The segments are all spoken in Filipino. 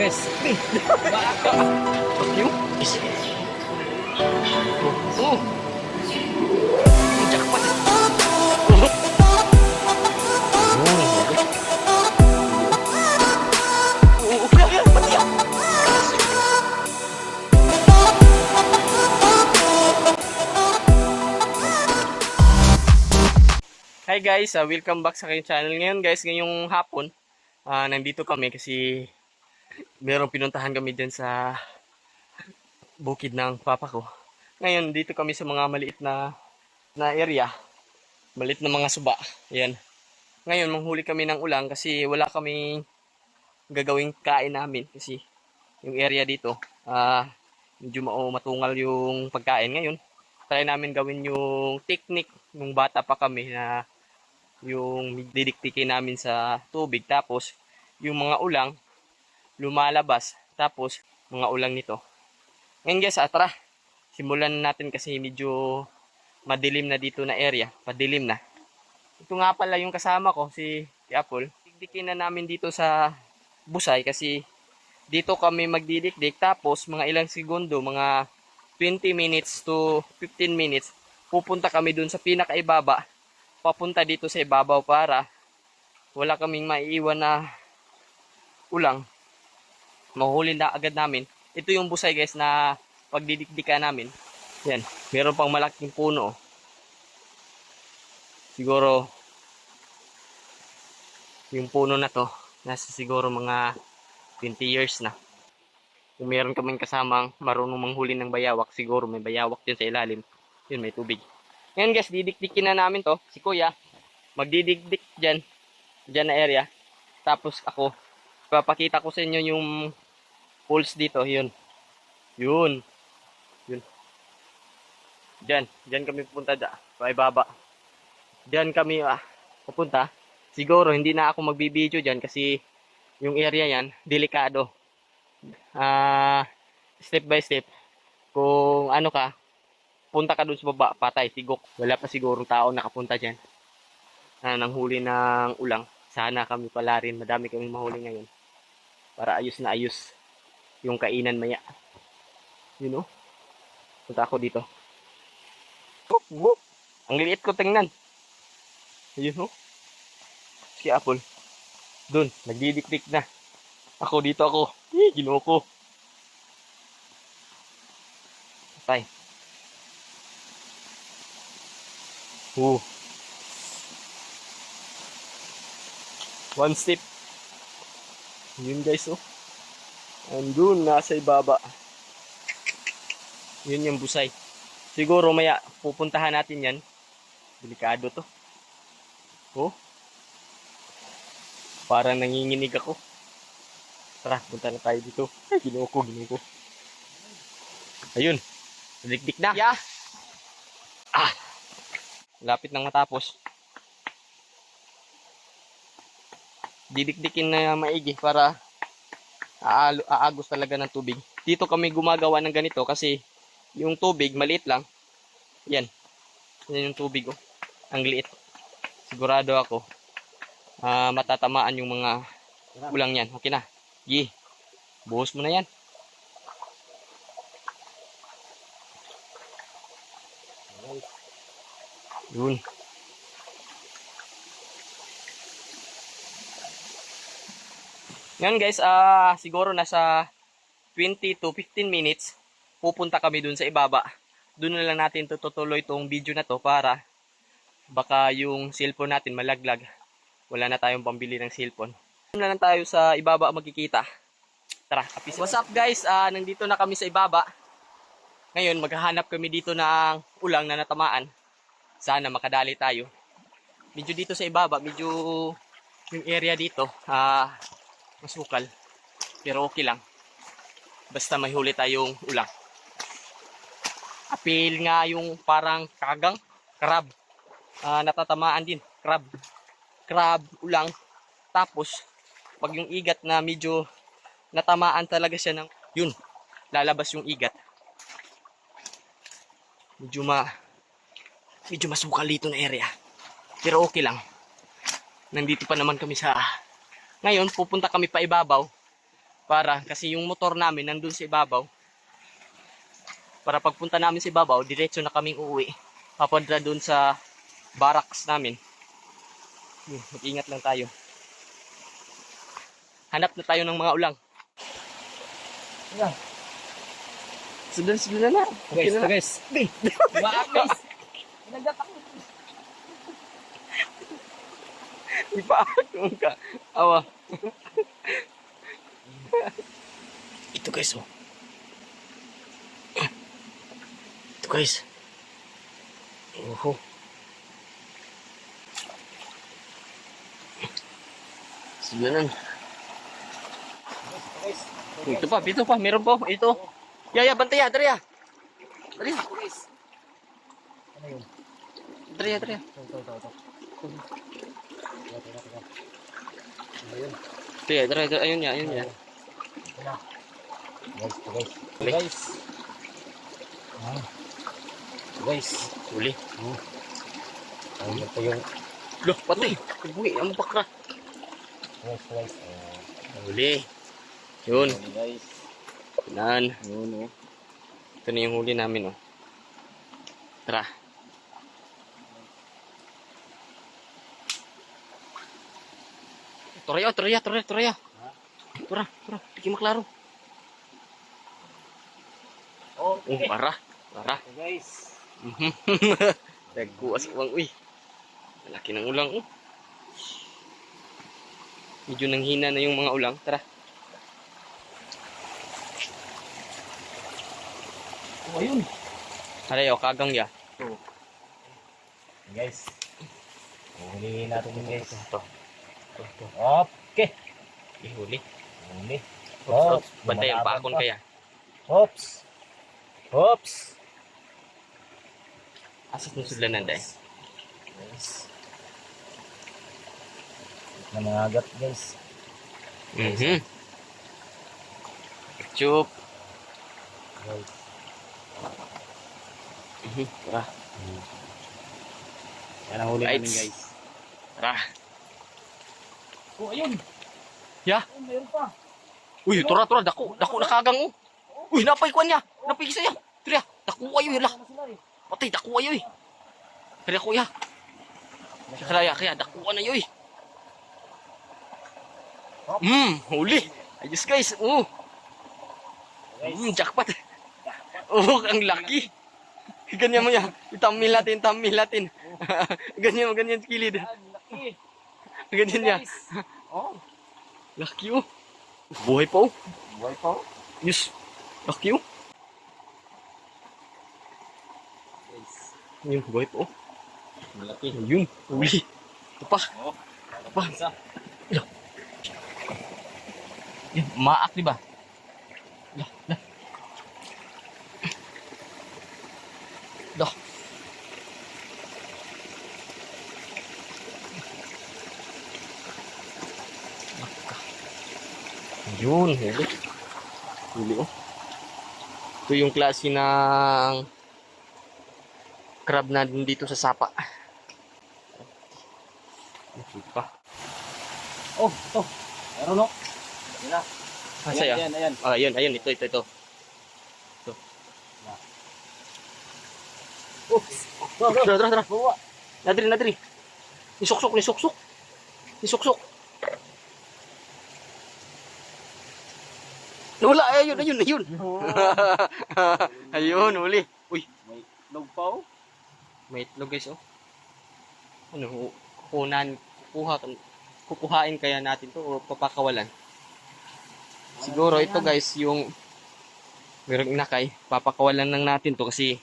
Pati ako. Hi guys, uh, welcome back sa aking channel. Ngayon guys, ngayong hapon, ah, nandito kami kasi merong pinuntahan kami dyan sa bukid ng papa ko. Ngayon, dito kami sa mga maliit na na area. Maliit na mga suba. Yan. Ngayon, manghuli kami ng ulang kasi wala kaming gagawing kain namin kasi yung area dito, ah, medyo mao matungal yung pagkain. Ngayon, try namin gawin yung technique nung bata pa kami na yung didiktikin namin sa tubig. Tapos, yung mga ulang, lumalabas. Tapos, mga ulang nito. Ngayon guys, ah, tara. Simulan natin kasi medyo madilim na dito na area. Padilim na. Ito nga pala yung kasama ko, si, si Apple. Dikdikin na namin dito sa busay kasi dito kami magdidikdik. Tapos, mga ilang segundo, mga 20 minutes to 15 minutes, pupunta kami dun sa pinakaibaba. Papunta dito sa ibabaw para wala kaming maiiwan na ulang mahuli na agad namin. Ito yung busay guys na pagdidikdikan namin. Yan, meron pang malaking puno. Siguro yung puno na to, nasa siguro mga 20 years na. Kung meron kaming kasamang marunong manghuli ng bayawak, siguro may bayawak din sa ilalim. Yun, may tubig. Ngayon guys, didikdikin na namin to. Si Kuya, magdidikdik dyan. Dyan na area. Tapos ako, papakita ko sa inyo yung pulse dito, yun. Yun. Yun. Diyan, diyan kami pupunta da, pa baba. Diyan kami ah, pupunta. Siguro hindi na ako magbibideo diyan kasi yung area yan delikado. Ah, step by step. Kung ano ka, punta ka dun sa baba, patay, tigok. Wala pa siguro tao nakapunta diyan. Na nang huli ng ulang. Sana kami pala rin, madami kaming mahuli ngayon. Para ayos na ayos yung kainan maya. You know? Punta ako dito. Oh, whoop. Ang liit ko tingnan. Ayun oh. Si Apple. Doon, nagdidikdik na. Ako dito ako. Eh, ginoo ko. Patay. Oh. One step. Yun guys oh. Andun, nasa ibaba. Yun yung busay. Siguro maya pupuntahan natin yan. Delikado to. Oh. Parang nanginginig ako. Tara, punta na tayo dito. Ay, ginoo ko, ginoo ko. Ayun. Dikdik na. Yeah. Ah. Lapit nang matapos. Didikdikin na maigi para aagos talaga ng tubig. Dito kami gumagawa ng ganito kasi yung tubig maliit lang. Yan. Yan yung tubig oh. Ang liit. Sigurado ako ah, matatamaan yung mga ulang yan. Okay na. Gi. Buhos mo na yan. Yun. Ngayon guys, ah siguro nasa 20 to 15 minutes pupunta kami dun sa ibaba. Doon na lang natin tutuloy tong video na to para baka yung cellphone natin malaglag. Wala na tayong pambili ng cellphone. Na lang tayo sa ibaba magkikita. Tara, kapis. What's up guys? Ah nandito na kami sa ibaba. Ngayon, maghahanap kami dito ng ulang na natamaan. Sana makadali tayo. Medyo dito sa ibaba, medyo yung area dito, ah masukal. Pero okay lang. Basta may huli tayong ulang. Apil nga yung parang kagang, crab. Ah, natatamaan din, crab. Crab, ulang. Tapos, pag yung igat na medyo natamaan talaga siya ng, yun, lalabas yung igat. Medyo ma, medyo masukal dito na area. Pero okay lang. Nandito pa naman kami sa, ngayon, pupunta kami pa ibabaw Para, kasi yung motor namin nandun sa ibabaw. Para pagpunta namin sa ibabaw, diretso na kaming uuwi. Papunta dun sa barracks namin. Hmm, Mag-ingat lang tayo. Hanap na tayo ng mga ulang. Ayan. Sundan, sundan na. Okay Guys, na. guys. Maak guys. Ipaakong ka. Awa. Ito guys, oh. Ito guys. Oho. Siganan. Guys. Ito pa, dito pa, meron pa. Ito. Yaya, bantaya, Dariya. Dariya, Guys. Ano yun? Dariya, Dariya. Ito, ito, ito, ito. Teka, teka, teka. Ano yun? Dariya, Dariya, Dariya. Ayun niya, ayun niya. Guys, guys. Guys. Ah. Guys. Uli. Hmm. Ayun, ito yung Loh, patay. Kubuhi, ang bakra. guys, guys. Uli. Yun. ayun, guys. Nan. Yun, oh. Ito na yung huli namin, oh. Tara. Toraya, toraya, toraya, toraya. Tura, tura, piki maklaro. Oh, Oh, para, para. Ito, guys. Nagkuwas uwang, uy. Malaki ng ulang, oh. Medyo nanghina na yung mga ulang. Tara. Oh, ayun. Tara, oh, kagang ya. Guys. Hulihin natin guys. Ito. Okay. Ihuli. Huli. Oops, oops. Bantay ang pakon kaya. Oops. Oops. Asas ng sudlanan dahil. Guys. Na mga agat, guys. Mhm. Chup. Guys. Mhm. Tara. Yan ang huli namin, guys. Tara. Oh, ayun. Ya. Oh, mayroon pa. Uy, tura, tura. Dako. Dako na kagang oh. Uy, napay kwan niya. Napay niya. Tira. Dako ayo lah. Patay, dako ayo eh. Kaya kuya. Kaya, kaya, dako na yoy. Hmm, huli. Ayos guys. Oh. Hmm, jackpot. Oh, ang laki. Ganyan mo yan. Itamil natin, tamil natin. ganyan mo, ganyan kilid. Yan, laki. Ganyan niya. Oh. Laki oh. Buhay pa oh. Buhay pa. oh. Yes. Laki oh. Yung buhay pa oh. Malaki. Yun. Uli. Ito pa. Oh. Ito pa. Isa. Yun, maak di ba? Lah, lah. Yun, huli. Huli oh. Ito yung klase ng crab na din dito sa sapa. Ito pa. Oh, ito. Meron, oh. Yan na. Masaya. Ayan, ayan. Ah, ayun, ayun, ito, ito, ito. Oops. Bro, bro. Tara, tara, tara. Nadri, nadri. Nisuksok, nisuksok. Nisuksok. Wala, ayun, ayun, ayun. ayun, uli. Uy, May log pa, oh. may itlog guys, oh. Ano, kukunan, kukuha, kukuhain kaya natin to o papakawalan. Siguro ito guys, yung merong inakay, papakawalan lang natin to kasi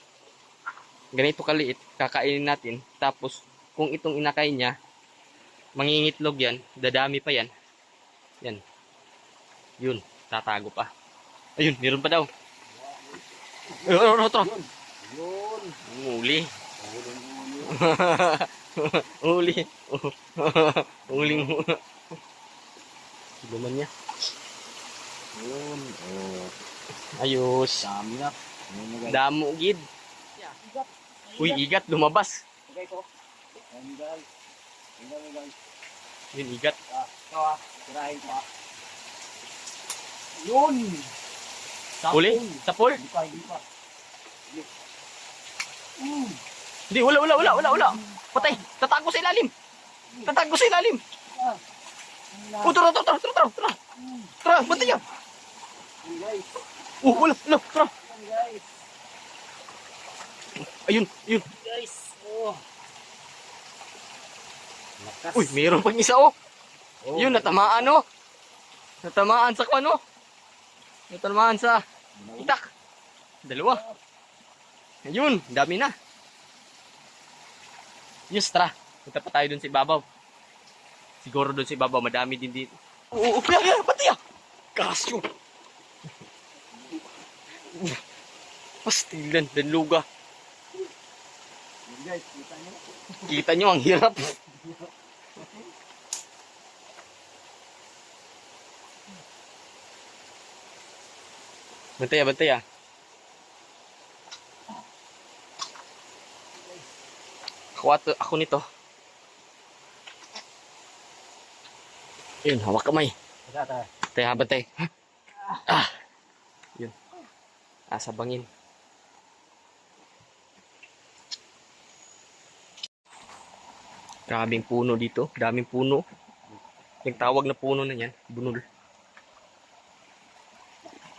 ganito kaliit, kakainin natin. Tapos, kung itong inakay niya, mangingitlog yan, dadami pa yan. Yan. Yun, tatago pa. Ayun, meron pa daw. Ayun, ito, ito. Yun. Uli. Ulo. Uli. Uling. Luman niya. Yun. Oh. Ayos. Dami na. Damo gid. Igat. Uy, igat lumabas. Ayun, guys. Yun, igat. Ah, ito ah. Tirahin ko ah. Yun! Uli? Sa pool? Hindi pa, hindi pa. Mm. Hindi, wala, wala, wala, wala, wala. Patay. Tatago sa ilalim. Tatago sa ilalim. Ah. Oh, tara, tara, tara, tara, tara, tara. Mm. Yan. Yan, guys. Oh, wala, wala, tara. Ayun, ayun. Guys. Oh. Lakas. Uy, mayroon pang isa, oh. Oh. Yun, natamaan, oh. Natamaan sa kwan, oh. Natamaan sa itak. Dalawa. Ayun, dami na. Yes, tara. Punta pa tayo dun sa ibabaw. Siguro dun sa ibabaw, madami din dito. Oo, oh, yeah, yeah, pati ah. Kasyo. Pastilan, dan luga. Yan, guys. Kita niyo. Kita nyo, ang hirap. Bantay ah, bantay ah. Ako, ato, ako nito. Yun, hawak kamay. Bantay ha, bantay. Ah. Yun. Asa bangin. Grabing puno dito. Daming puno. Yung tawag na puno na yan. Bunol.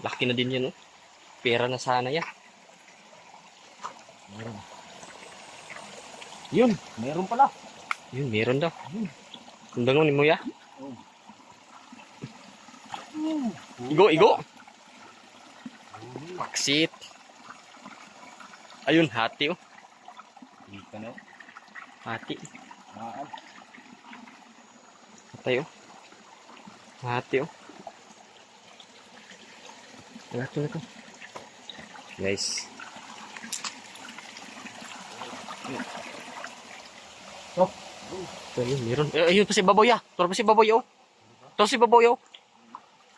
Laki na din yan, oh. Pera na sana yan. Meron. Yun. Meron pala. Yun, meron daw. Kundangon ni mo ya. Mm. Igo, igo. Paksit. Ayun, hati, oh. Kita na. Hati. Maan. Patay, oh. Hati, oh. To na to. Guys. Oh. Ito, ayun, meron. Eh, ayun pa si Baboy, ah. Turo pa si Baboy, oh. Turo si Baboy, oh.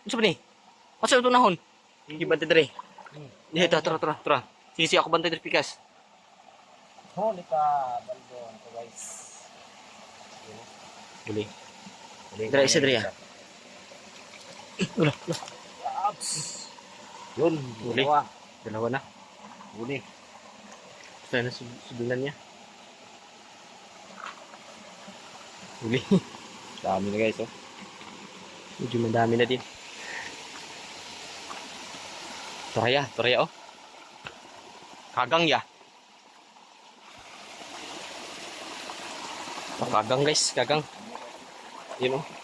Ano ba ni? Masa ito nahon? Hindi ba dire? Hindi, tara, tara, tara, tara. Sige, sige, ako bantay dire, pikas. Huli ka. Baldon. Ito, guys. Uli. Huli Dira, isa, dira. Wala, wala. Ups. Yun. Huli. Dalawa. Dalawa na. Huli. Sana na subulan niya. Uli. Dami na guys, oh. Medyo madami na din. Toraya, toraya oh. Kagang ya. Kagang guys, kagang. Yun oh.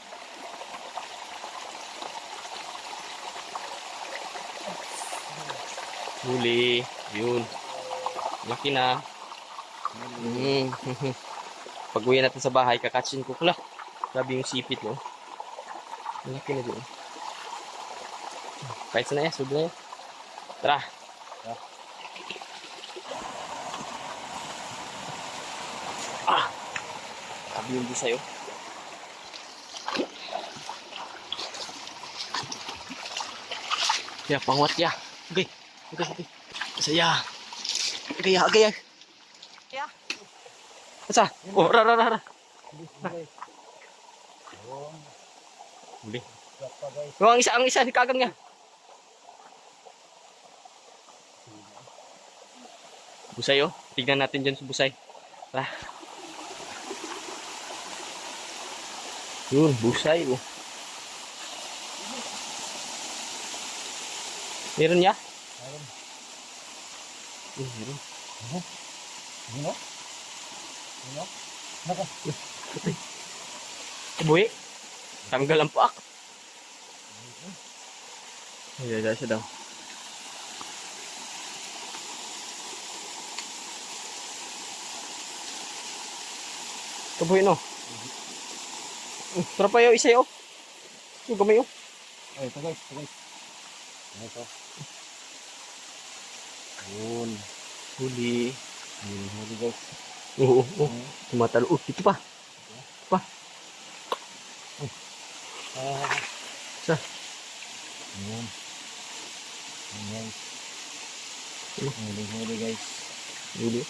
Huli. Yun. Laki na. Mm. Pag uwi natin sa bahay, kakatsin ko. Kala, grabe yung sipit no. Malaki na din. Kahit na yan, sub na yan. Tara. Ah! Sabi yung di sa'yo. Ya, pangwat ya. Okay. Okay, okay. Saya. Okay, okay, ya. Asa? Oh, ra, ra, ra, ra. Guys. Oh, ang isa, ang isa, kagang niya. Busay oh. Tignan natin dyan sa busay. Tara. Yun, busay oh. Meron niya? Yun, oh. Yun, oh. Naka. Kabuhi. Tanggal ang paak. Ay, ay, siya daw. Kabuhi no. Mm, Tara pa yung isa yun. Yung gamay yun. Ay, ito guys, ito guys. Ano ito? Yun. Huli. Yun, huli guys. Oo, oo. Tumatalo. Oh, dito pa. Ah. Sa? Yun. Yun guys. Ano? Huli, huli guys. Huli.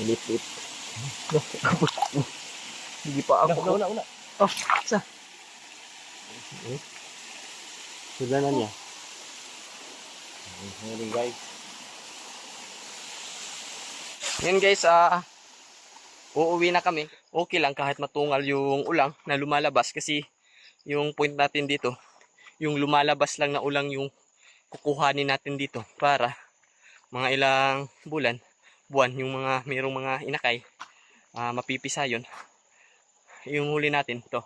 Hilit-lit. No, kapos. Hindi pa ako. Una, una, una. Oh, sa? Eh? Sila na niya. Huli guys. Yan guys, ah uuwi na kami. Okay lang kahit matungal yung ulang na lumalabas kasi yung point natin dito, yung lumalabas lang na ulang yung kukuhanin natin dito para mga ilang bulan, buwan, yung mga mayroong mga inakay, ah mapipisa yun. Yung huli natin, to.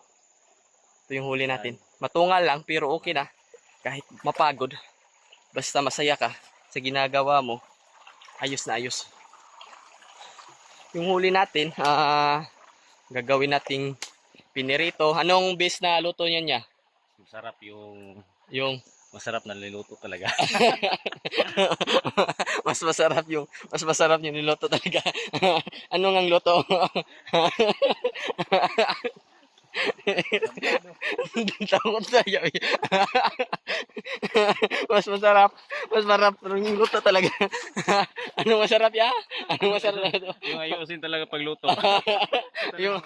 Ito yung huli natin. Matungal lang pero okay na. Kahit mapagod, basta masaya ka sa ginagawa mo, ayos na ayos yung huli natin, ah gagawin nating pinirito. Anong base na luto niya niya? Masarap yung Yung masarap na niluto talaga. mas masarap yung mas masarap yung niluto talaga. ano ngang luto? Takot tayo. eh. mas masarap. Mas masarap yung luto talaga. ano masarap ya? Ano masarap na yung ayusin talaga pagluto. yung